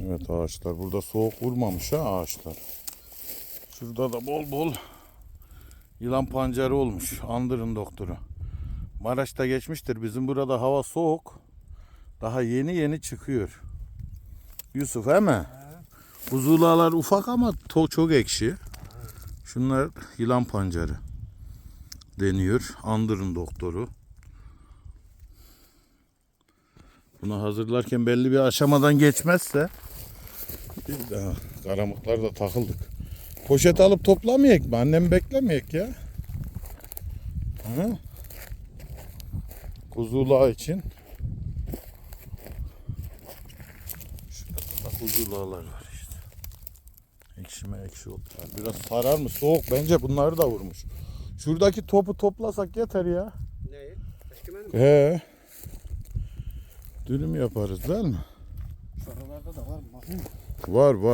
Evet ağaçlar. Burada soğuk vurmamış ha ağaçlar. Şurada da bol bol yılan pancarı olmuş. Andırın doktoru. Maraş'ta geçmiştir. Bizim burada hava soğuk. Daha yeni yeni çıkıyor. Yusuf he mi? Buzulalar ufak ama to çok ekşi. Şunlar yılan pancarı deniyor. Andırın doktoru. Bunu hazırlarken belli bir aşamadan geçmezse karamuklar da takıldık. Poşet alıp toplamayek mi? Annem beklemeyek ya. Hı? Kuzulağı için. Şurada da kuzulağlar var işte. Ekşime ekşi oldu. Biraz sarar mı? Soğuk bence bunları da vurmuş. Şuradaki topu toplasak yeter ya. Neyi? Eşkimen mi? He. Dürüm yaparız değil mi? Şu aralarda da var mı? Var var.